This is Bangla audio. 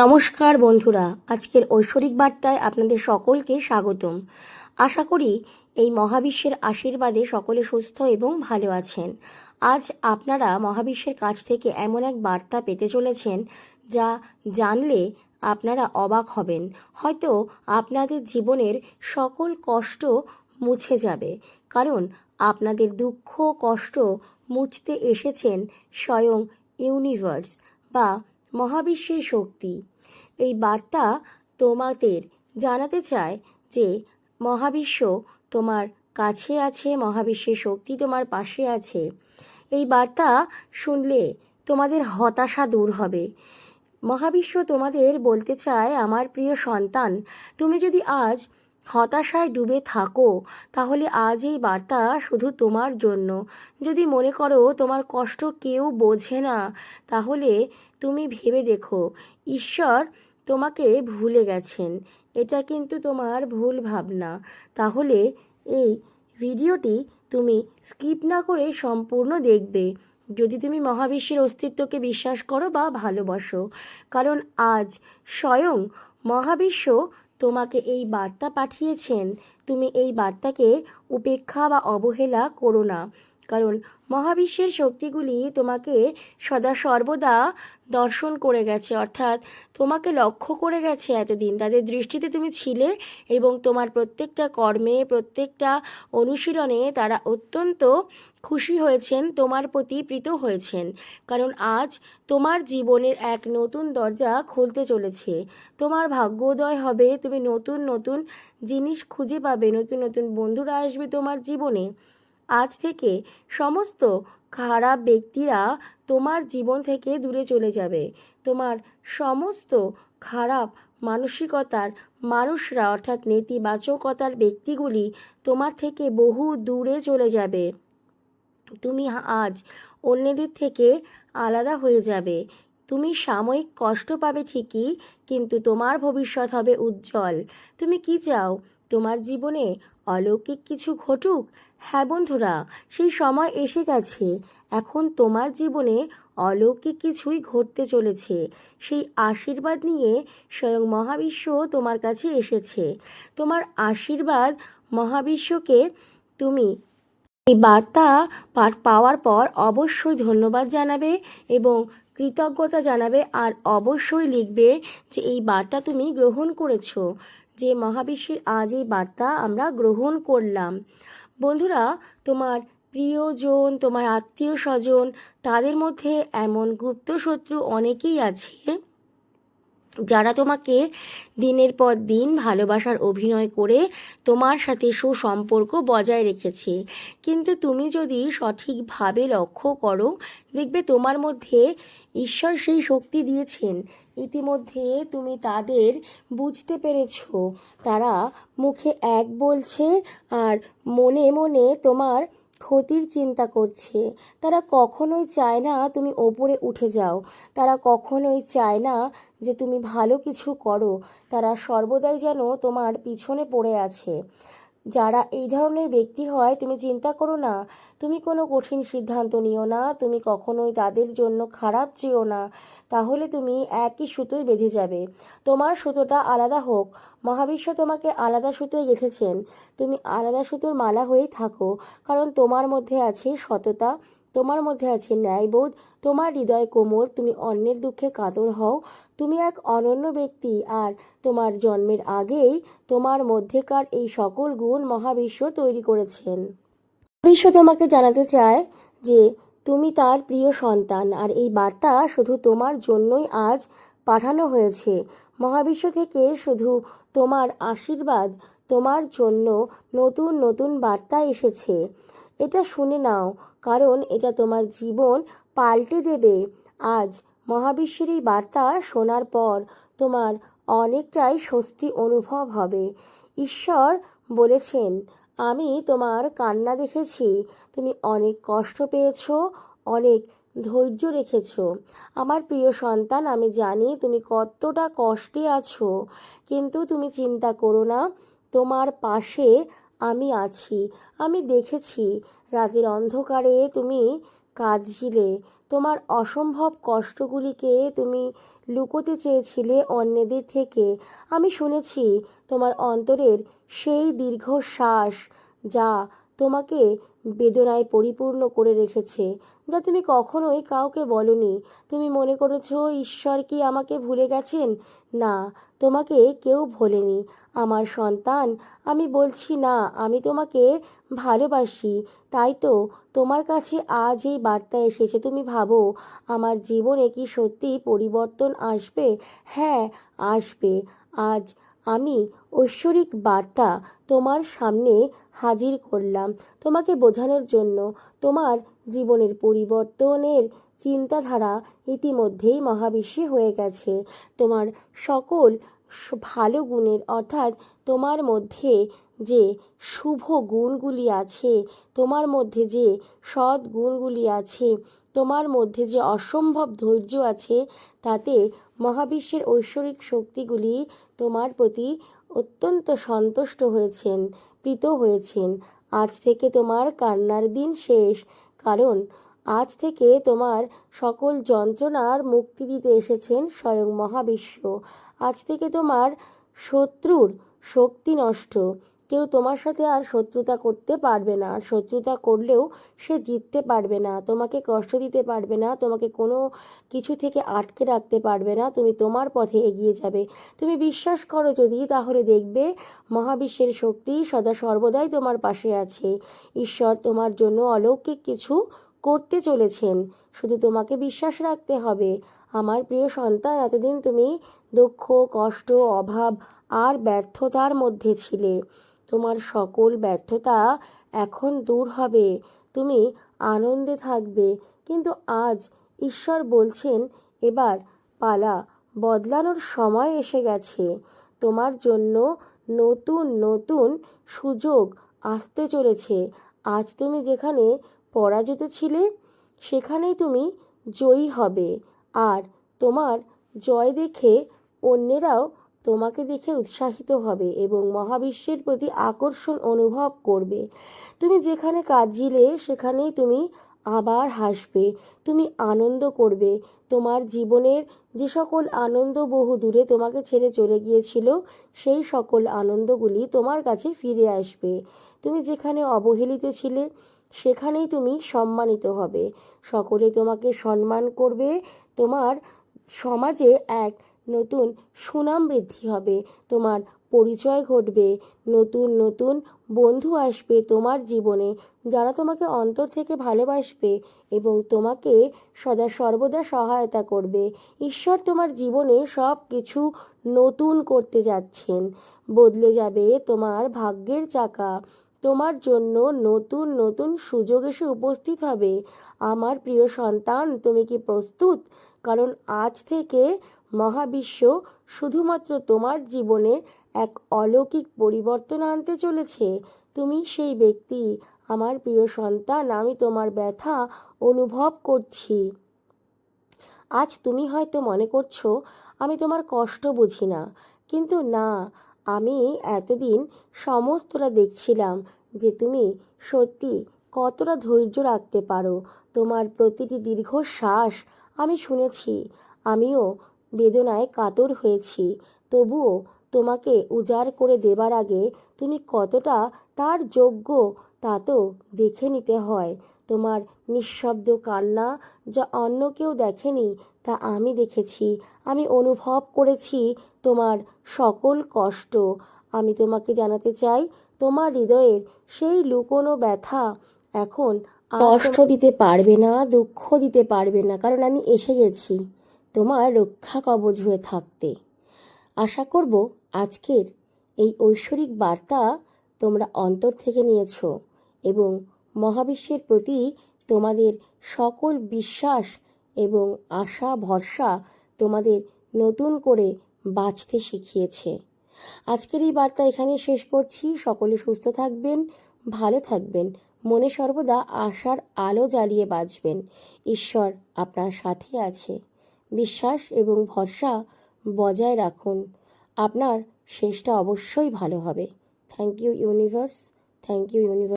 নমস্কার বন্ধুরা, আজকের ঐশ্বরিক বার্তায় আপনাদের সকলকে স্বাগতম। আশা করি এই মহাবিশ্বের আশীর্বাদে সকলে সুস্থ এবং ভালো আছেন। আজ আপনারা মহাবিশ্বের কাছ থেকে এমন এক বার্তা পেতে চলেছেন, যা জানলে আপনারা অবাক হবেন। হয়তো আপনাদের জীবনের সকল কষ্ট মুছে যাবে, কারণ আপনাদের দুঃখ কষ্ট মুছতে এসেছেন স্বয়ং ইউনিভার্স বা মহাবিশ্বের শক্তি। এই বার্তা তোমাদের জানাতে চায় যে, মহাবিশ্ব তোমার কাছে আছে, মহাবিশ্বের শক্তি তোমার পাশে আছে। এই বার্তা শুনলে তোমাদের হতাশা দূর হবে। মহাবিশ্ব তোমাদের বলতে চায়, আমার প্রিয় সন্তান, তুমি যদি আজ হতাশায় ডুবে থাকো, তাহলে আজ এই বার্তা শুধু তোমার জন্য। যদি মনে করো তোমার কষ্ট কেউ বোঝে না, তাহলে তুমি ভেবে দেখো, ঈশ্বর তোমাকে ভুলে গেছেন। এটা কিন্তু তোমার ভুল ভাবনা। তাহলে এই ভিডিওটি তুমি স্কিপ না করে সম্পূর্ণ দেখবে। যদি তুমি মহাবিশ্বের অস্তিত্বকে বিশ্বাস করো বা ভালোবাসো, কারণ আজ স্বয়ং মহাবিশ্ব তোমাকে এই বার্তা পাঠিয়েছেন, তুমি এই বার্তাকে উপেক্ষা বা অবহেলা করো না। কারণ মহাবিশ্বের শক্তিগুলি তোমাকে সদা সর্বদা দর্শন করে গেছে, অর্থাৎ তোমাকে লক্ষ্য করে গেছে এতদিন। তাদের দৃষ্টিতে তুমি ছিলে এবং তোমার প্রত্যেকটা কর্মে, প্রত্যেকটা অনুশীলনে তারা অত্যন্ত খুশি হয়েছেন, তোমার প্রতি প্রীত হয়েছেন। কারণ আজ তোমার জীবনের এক নতুন দরজা খুলতে চলেছে। তোমার ভাগ্যোদয় হবে, তুমি নতুন নতুন জিনিস খুঁজে পাবে, নতুন নতুন বন্ধুরা আসবে তোমার জীবনে। আজ থেকে সমস্ত খারাপ ব্যক্তিরা তোমার জীবন থেকে দূরে চলে যাবে। তোমার সমস্ত খারাপ মানসিকতার মানুষরা, অর্থাৎ নেতিবাচকতার ব্যক্তিগুলি তোমার থেকে বহু দূরে চলে যাবে। তুমি আজ অন্যদের থেকে আলাদা হয়ে যাবে। তুমি সাময়িক কষ্ট পাবে ঠিকই, কিন্তু তোমার ভবিষ্যৎ হবে উজ্জ্বল। তুমি কি চাও? তোমার জীবনে অলৌকিক কিছু ঘটুক? হ্যাঁ বন্ধুরা, সেই সময় এসে গেছে। এখন তোমার জীবনে অলৌকিক কিছুই ঘটতে চলেছে। সেই আশীর্বাদ নিয়ে স্বয়ং মহাবিশ্ব তোমার কাছে এসেছে। তোমার আশীর্বাদ মহাবিশ্বকে তুমি এই বার্তা পাওয়ার পর অবশ্যই ধন্যবাদ জানাবে এবং কৃতজ্ঞতা জানাবে আর অবশ্যই লিখবে যে এই বার্তা তুমি গ্রহণ করেছ। যে মহাবিশ্বের আজ এই বার্তা আমরা গ্রহণ করলাম। বন্ধুরা তোমার প্রিয়জন তোমার আত্মীয় স্বজন তাদের মধ্যে এমন গুপ্ত শত্রু অনেকেই আছে। যারা তোমাকে দিনের পর দিন ভালোবাসার অভিনয় করে তোমার সাথে সুসম্পর্ক বজায় রেখেছে। কিন্তু তুমি যদি সঠিকভাবে লক্ষ্য করো, দেখবে তোমার মধ্যে ঈশ্বর সেই শক্তি দিয়েছেন। ইতিমধ্যে তুমি তাদের বুঝতে পেরেছ। তারা মুখে এক বলছে আর মনে মনে তোমার ক্ষতির চিন্তা করছে। তারা কখনোই চায় না তুমি ওপরে উঠে যাও। তারা কখনোই চায় না যে তুমি ভালো কিছু করো। তারা সর্বদাই যেন তোমার পিছনে পড়ে আছে। যারা এই ধরনের ব্যক্তি হয়, তুমি চিন্তা করো না। তুমি কোনো কঠিন সিদ্ধান্ত নিও না। তুমি কখনোই তাদের জন্য খারাপ চেয়েও না। তাহলে তুমি একই সুতোয় বেঁধে যাবে। তোমার সুতোটা আলাদা হোক। মহাবিশ্ব তোমাকে আলাদা সুতোয় গেঁথেছেন। তুমি আলাদা সুতোর মালা হয়েই থাকো। কারণ তোমার মধ্যে আছে সততা, তোমার মধ্যে আছে ন্যায়বোধ, তোমার হৃদয় কোমল, তুমি অন্যের দুঃখে কাতর হও। তুমি এক অনন্য ব্যক্তি, আর তোমার জন্মের আগেই তোমার মধ্যেকার এই সকল গুণ মহাবিশ্ব তৈরি করেছেন। বিশ্ব তোমাকে জানাতে চায় যে তুমি তার প্রিয় সন্তান, আর এই বার্তা শুধু তোমার জন্যই আজ পাঠানো হয়েছে। মহাবিশ্ব থেকে শুধু তোমার আশীর্বাদ, তোমার জন্য নতুন নতুন বার্তা এসেছে। এটা শুনে নাও, কারণ এটা তোমার জীবন পাল্টে দেবে। আজ মহাবিশ্বের এই বার্তা শোনার পর তোমার অনেকটাই স্বস্তি অনুভব হবে। ঈশ্বর বলেছেন, আমি তোমার কান্না দেখেছি, তুমি অনেক কষ্ট পেয়েছ, অনেক ধৈর্য রেখেছ। আমার প্রিয় সন্তান, আমি জানি তুমি কতটা কষ্টে আছো, কিন্তু তুমি চিন্তা করো না, তোমার পাশে আমি আছি। আমি দেখেছি রাতের অন্ধকারে তুমি কাঁদছিলে। তোমার অসম্ভব কষ্টগুলিকে তুমি লুকোতে চেয়েছিলে অন্যদের থেকে। আমি শুনেছি তোমার অন্তরের সেই দীর্ঘশ্বাস যা তোমাকে বেদনায় পরিপূর্ণ করে রেখেছে, যা তুমি কখনোই কাউকে বলনি। তুমি মনে করেছ, ঈশ্বর কি আমাকে ভুলে গেছেন? না, তোমাকে কেউ ভোলেনি। আমার সন্তান, আমি বলছি না, আমি তোমাকে ভালোবাসি। তাই তো তোমার কাছে আজ এই বার্তা এসেছে, তুমি ভাবো, আমার জীবনে কি সত্যি পরিবর্তন আসবে? হ্যাঁ আসবে। আজ আমি ঐশ্বরিক বার্তা তোমার সামনে হাজির করলাম তোমাকে বোঝানোর জন্য। তোমার জীবনের পরিবর্তনের চিন্তাধারা ইতিমধ্যেই মহাবিশ্বে হয়ে গেছে। তোমার সকল ভালো গুণের অর্থাৎ তোমার মধ্যে যে শুভ গুণগুলি আছে, তোমার মধ্যে যে সৎ গুণগুলি আছে তোমার মধ্যে যে অসম্ভব ধৈর্য আছে, তাতে মহাবিশ্বের ঐশ্বরিক শক্তিগুলি তোমার প্রতি অত্যন্ত সন্তুষ্ট হয়েছেন, প্রীত হয়েছেন। আজ থেকে তোমার কান্নার দিন শেষ, কারণ আজ থেকে তোমার সকল যন্ত্রণার মুক্তি দিতে এসেছেন স্বয়ং মহাবিশ্ব। আজ থেকে তোমার শত্রুর শক্তি নষ্ট। কেউ তোমার সাথে আর শত্রুতা করতে পারবে না। আর শত্রুতা করলেও সে জিততে পারবে না। তোমাকে কষ্ট দিতে পারবে না। তোমাকে কোনো কিছু থেকে আটকে রাখতে পারবে না। তুমি তোমার পথে এগিয়ে যাবে। তুমি বিশ্বাস করো যদি, তাহলে দেখবে মহাবিশ্বের শক্তি সদা সর্বদাই তোমার পাশে আছে। ঈশ্বর তোমার জন্য অলৌকিক কিছু করতে চলেছেন। শুধু তোমাকে বিশ্বাস রাখতে হবে। আমার প্রিয় সন্তান, এতদিন তুমি দুঃখ, কষ্ট, অভাব আর ব্যর্থতার মধ্যে ছিলে। তোমার সকল ব্যর্থতা এখন দূর হবে। তুমি আনন্দে থাকবে। কিন্তু আজ ঈশ্বর বলছেন, এবার পালা। বদলানোর সময় এসে গেছে। তোমার জন্য নতুন নতুন সুযোগ আসতে চলেছে। আজ তুমি যেখানে পরাজিত ছিলে, সেখানেই তুমি জয়ী হবে। আর তোমার জয় দেখে অন্যেরাও তোমাকে দেখে উৎসাহিত হবে এবং মহাবিশ্বের প্রতি আকর্ষণ অনুভব করবে। তুমি যেখানে কাঁদছিলে, সেখানেই তুমি আবার হাসবে, তুমি আনন্দ করবে। তোমার জীবনের যে সকল আনন্দ বহু দূরে তোমাকে ছেড়ে চলে গিয়েছিল, সেই সকল আনন্দগুলি তোমার কাছে ফিরে আসবে। তুমি যেখানে অবহেলিত ছিলে, সেখানেই তুমি সম্মানিত হবে। সকলে তোমাকে সম্মান করবে। তোমার সমাজে এক নতুন সুনাম বৃদ্ধি হবে, তোমার পরিচয় ঘটবে, নতুন নতুন বন্ধু আসবে তোমার জীবনে, যারা তোমাকে অন্তর থেকে ভালোবাসবে এবং তোমাকে সদা সর্বদা সহায়তা করবে। ঈশ্বর তোমার জীবনে সব কিছু নতুন করতে যাচ্ছেন, বদলে যাবে তোমার ভাগ্যের চাকা, তোমার জন্য নতুন নতুন সুযোগ এসে উপস্থিত হবে। আমার প্রিয় সন্তান, তুমি কি প্রস্তুত? কারণ আজ থেকে মহাবিশ্ব শুধুমাত্র তোমার জীবনে এক অলৌকিক পরিবর্তন আনতে চলেছে। তুমি সেই ব্যক্তি, আমার প্রিয় সন্তান, আমি তোমার ব্যথা অনুভব করছি। আজ তুমি হয়তো মনে করছ, আমি তোমার কষ্ট বুঝি না। কিন্তু না, আমি এতদিন সমস্তটা দেখছিলাম যে তুমি সত্যি কতটা ধৈর্য রাখতে পারো। তোমার প্রতিটি দীর্ঘশ্বাস আমি শুনেছি, আমিও বেদনায় কাতর হয়েছি। তবুও তোমাকে উজাড় করে দেবার আগে তুমি কতটা তার যোগ্য তা তো দেখে নিতে হয়। তোমার নিঃশব্দ কান্না যা অন্য কেউ দেখেনি তা আমি দেখেছি। আমি অনুভব করেছি তোমার সকল কষ্ট। আমি তোমাকে জানাতে চাই, তোমার হৃদয়ের সেই লুকোনো ব্যথা এখন কষ্ট দিতে পারবে না, দুঃখ দিতে পারবে না, কারণ আমি এসে গেছি। তোমার রক্ষা কবচ হয়ে থাকতে। আশা করব আজকের এই ঐশ্বরিক বার্তা তোমরা অন্তর থেকে নিয়েছো এবং মহাবিশ্বের প্রতি তোমাদের সকল বিশ্বাস এবং আশা, ভরসা তোমাদের নতুন করে বাঁচতে শিখিয়েছে। আজকের এই বার্তা এখানে শেষ করছি। সকলে সুস্থ থাকবেন, ভালো থাকবেন, মনে সর্বদা আশার আলো জ্বালিয়ে বাঁচবেন। ঈশ্বর আপনার সাথে আছে। বিশ্বাস এবং ভরসা বজায় রাখুন। আপনার শেষটা অবশ্যই ভালো হবে। Thank you universe thank you universe